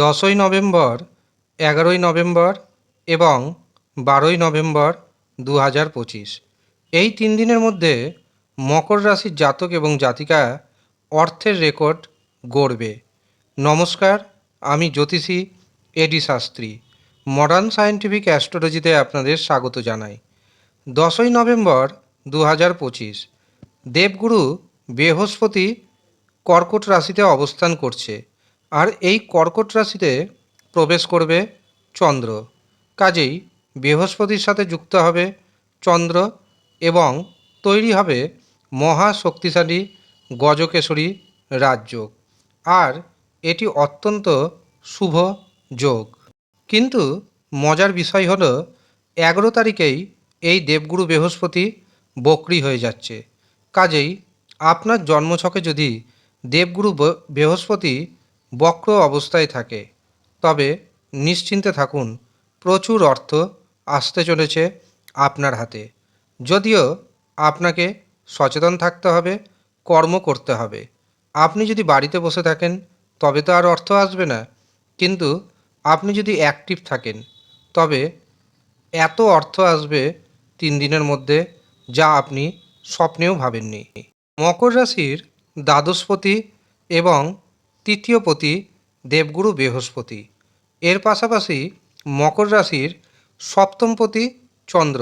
দশই নভেম্বর, এগারোই নভেম্বর এবং বারোই নভেম্বর দু হাজার পঁচিশ। এই তিন দিনের মধ্যে মকর রাশির জাতক এবং জাতিকা অর্থের রেকর্ড গড়বে। নমস্কার, আমি জ্যোতিষী A D Shastri. Modern scientific অ্যাস্ট্রোলজিতে আপনাদের স্বাগত জানাই। দশই নভেম্বর দু হাজার পঁচিশ, দেবগুরু বৃহস্পতি কর্কট রাশিতে অবস্থান করছে। আর এই কর্কট রাশিতে প্রবেশ করবে চন্দ্র। কাজেই বৃহস্পতির সাথে যুক্ত হবে চন্দ্র এবং তৈরি হবে মহা শক্তিশালী গজকেশরী রাজযোগ। আর এটি অত্যন্ত শুভ যোগ। কিন্তু মজার বিষয় হলো, এগারো তারিখেই এই দেবগুরু বৃহস্পতি বক্রি হয়ে যাচ্ছে। কাজেই আপনার জন্মছকে যদি দেবগুরু বৃহস্পতি বক্র অবস্থায় থাকে। তবে নিশ্চিন্তে থাকুন, প্রচুর অর্থ আসতে চলেছে আপনার হাতে। যদিও আপনাকে সচেতন থাকতে হবে, কর্ম করতে হবে। আপনি যদি বাড়িতে বসে থাকেন, তবে তো আর অর্থ আসবে না। কিন্তু আপনি যদি অ্যাক্টিভ থাকেন, তবে এত অর্থ আসবে তিন দিনের মধ্যে যা আপনি স্বপ্নেও ভাবেননি। মকর রাশির দ্বাদশপতি এবং তৃতীয়পতি দেবগুরু বৃহস্পতি। এর পাশাপাশি মকর রাশির সপ্তমপতি চন্দ্র।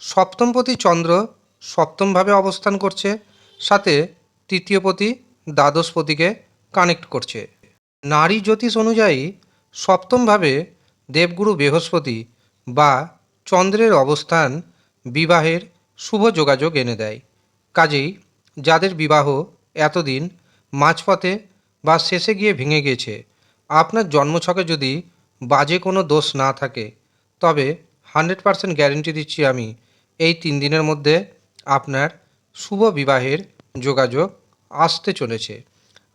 সপ্তমপতি চন্দ্র সপ্তমভাবে অবস্থান করছে, সাথে তৃতীয়পতি দ্বাদশপতিকে কানেক্ট করছে। নারী জ্যোতিষ অনুযায়ী সপ্তমভাবে দেবগুরু বৃহস্পতি বা চন্দ্রের অবস্থান বিবাহের শুভ যোগাযোগ এনে দেয়। কাজেই যাদের বিবাহ এতদিন মাঝপথে বা শেষে গিয়ে ভেঙে গেছে আপনার জন্মছকে যদি বাজে কোনো দোষ না থাকে, তবে হান্ড্রেড পারসেন্ট গ্যারেন্টি দিচ্ছি আমি, এই তিন দিনের মধ্যে আপনার শুভ বিবাহের যোগাযোগ আসতে চলেছে।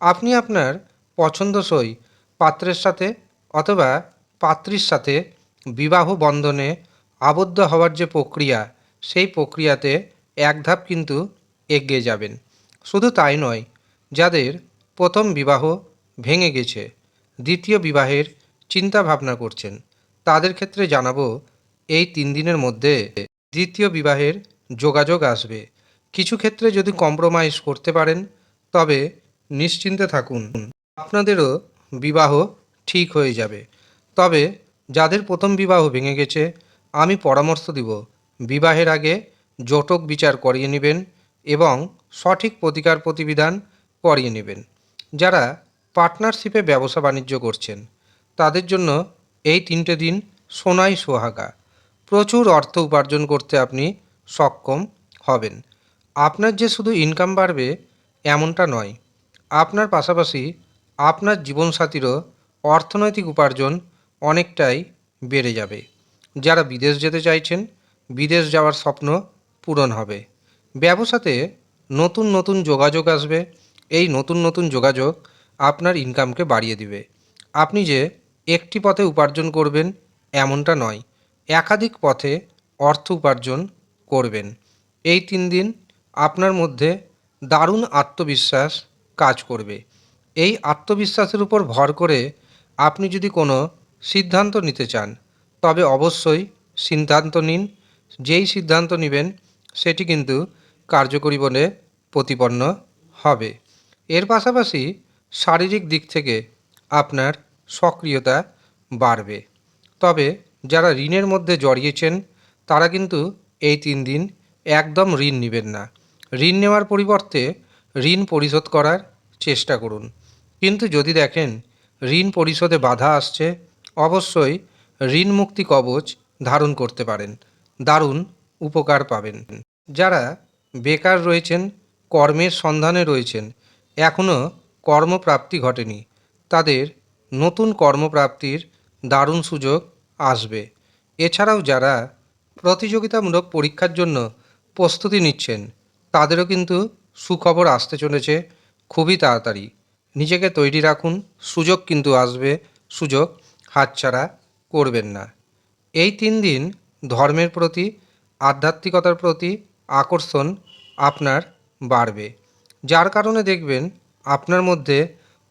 আপনি আপনার পছন্দসই পাত্রের সাথে অথবা পাত্রীর সাথে বিবাহ বন্ধনে আবদ্ধ হওয়ার যে প্রক্রিয়া, সেই প্রক্রিয়াতে এক ধাপ কিন্তু এগিয়ে যাবেন। শুধু তাই নয়, যাদের প্রথম বিবাহ ভেঙে গেছে। দ্বিতীয় বিবাহের চিন্তা ভাবনা করছেন। তাদের ক্ষেত্রে জানাব, এই তিন দিনের মধ্যে দ্বিতীয় বিবাহের যোগাযোগ আসবে। কিছু ক্ষেত্রে যদি কম্প্রোমাইজ করতে পারেন, তবে নিশ্চিন্তে থাকুন। আপনাদেরও বিবাহ ঠিক হয়ে যাবে। তবে যাদের প্রথম বিবাহ ভেঙে গেছে, আমি পরামর্শ দিব, বিবাহের আগে জটক বিচার করিয়ে নেবেন এবং সঠিক প্রতিকার প্রতিবিধান করিয়ে নেবেন। যারা পার্টনারশিপে ব্যবসা বাণিজ্য করছেন, তাদের জন্য এই তিনটে দিন সোনাই সোহাগা। প্রচুর অর্থ উপার্জন করতে আপনি সক্ষম হবেন। আপনার যে শুধু ইনকাম বাড়বে, এমনটা নয়। আপনার পাশাপাশি আপনার জীবনসাথীরও অর্থনৈতিক উপার্জন অনেকটাই বেড়ে যাবে। যারা বিদেশ যেতে চাইছেন, বিদেশ যাওয়ার স্বপ্ন পূরণ হবে। ব্যবসাতে নতুন নতুন যোগাযোগ আসবে। এই নতুন নতুন যোগাযোগ আপনার ইনকামকে বাড়িয়ে দিবে। আপনি যে একটি পথে উপার্জন করবেন, এমনটা নয়। একাধিক পথে অর্থ উপার্জন করবেন। এই তিন দিন আপনার মধ্যে দারুণ আত্মবিশ্বাস কাজ করবে। এই আত্মবিশ্বাসের উপর ভর করে আপনি যদি কোনো সিদ্ধান্ত নিতে চান, তবে অবশ্যই সিদ্ধান্ত নিন। যেই সিদ্ধান্ত নেবেন, সেটি কিন্তু কার্যকরী বলে প্রতিপন্ন হবে। এর পাশাপাশি শারীরিক দিক থেকে আপনার সক্রিয়তা বাড়বে। তবে যারা ঋণের মধ্যে জড়িয়েছেন, তারা কিন্তু এই তিন দিন একদম ঋণ নেবেন না। ঋণ নেওয়ার পরিবর্তে ঋণ পরিশোধ করার চেষ্টা করুন। কিন্তু যদি দেখেন ঋণ পরিশোধে বাধা আসছে, অবশ্যই ঋণ মুক্তি কবচ ধারণ করতে পারেন। দারুণ উপকার পাবেন। যারা বেকার রয়েছেন, কর্মের সন্ধানে রয়েছেন এখনও কর্মপ্রাপ্তি ঘটেনি। তাদের নতুন কর্মপ্রাপ্তির দারুণ সুযোগ আসবে। এছাড়াও যারা প্রতিযোগিতামূলক পরীক্ষার জন্য প্রস্তুতি নিচ্ছেন, তাদেরও কিন্তু সুখবর আসতে চলেছে খুবই তাড়াতাড়ি। নিজেকে তৈরি রাখুন, সুযোগ কিন্তু আসবে, সুযোগ হাতছাড়া করবেন না। এই তিন দিন ধর্মের প্রতি, আধ্যাত্মিকতার প্রতি আকর্ষণ আপনার বাড়বে। যার কারণে দেখবেন আপনার মধ্যে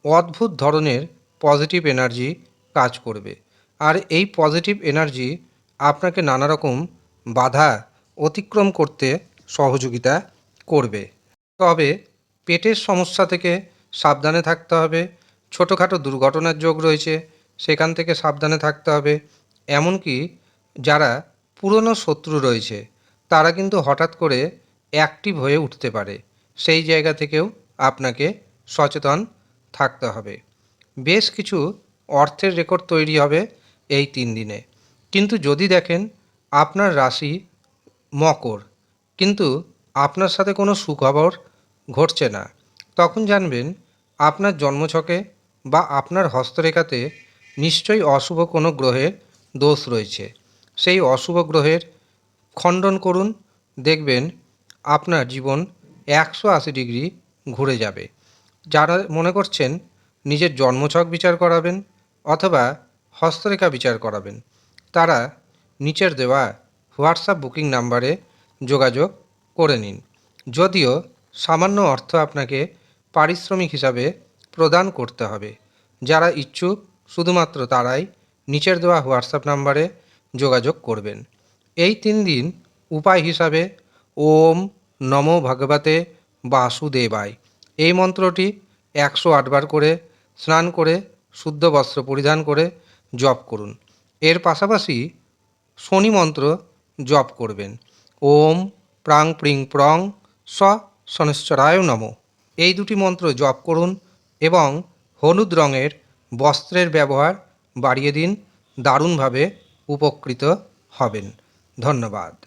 অদ্ভুত ধরনের পজিটিভ এনার্জি কাজ করবে। আর এই পজিটিভ এনার্জি আপনাকে নানা রকম বাধা অতিক্রম করতে সহযোগিতা করবে। তবে পেটের সমস্যা থেকে সাবধানে থাকতে হবে, ছোটোখাটো দুর্ঘটনার যোগ রয়েছে, সেখান থেকে সাবধানে থাকতে হবে। এমনকি যারা পুরনো শত্রু রয়েছে, তারা কিন্তু হঠাৎ করে অ্যাক্টিভ হয়ে উঠতে পারে। সেই জায়গা থেকেও আপনাকে সচেতন থাকতে হবে। বেশ কিছু অর্থের রেকর্ড তৈরি হবে এই তিন দিনে। কিন্তু যদি দেখেন, আপনার রাশি মকর, কিন্তু আপনার সাথে কোনো সুখবর ঘটছে না, তখন জানবেন আপনার জন্মছকে বা আপনার হস্তরেখাতে নিশ্চয়ই অশুভ কোনো গ্রহের দোষ রয়েছে। সেই অশুভ গ্রহের খণ্ডন করুন, দেখবেন আপনার জীবন একশো আশি ডিগ্রি ঘুরে যাবে। যারা মনে করছেন নিজের জন্মছক বিচার করাবেন অথবা হস্তরেখা বিচার করাবেন, তারা নিচের দেওয়া হোয়াটসঅ্যাপ বুকিং নাম্বারে যোগাযোগ করে নিন। যদিও সামান্য অর্থ আপনাকে পারিশ্রমিক হিসাবে প্রদান করতে হবে। যারা ইচ্ছুক, শুধুমাত্র তারাই নিচের দেওয়া হোয়াটসঅ্যাপ নাম্বারে যোগাযোগ করবেন। এই তিন দিন উপায় হিসাবে ওম নমো ভগবতে বাসুদেবায়। এই মন্ত্রটি একশো আটবার করে স্নান করে, শুদ্ধ বস্ত্র পরিধান করে জপ করুন। এর পাশাপাশি শনি মন্ত্র জপ করবেন। ওম প্রাং প্রিং প্রং স শনশ্চরায় নম। এই দুটি মন্ত্র জপ করুন এবং হলুদ রঙের বস্ত্রের ব্যবহার বাড়িয়ে দিন, দারুণভাবে উপকৃত হবেন। ধন্যবাদ।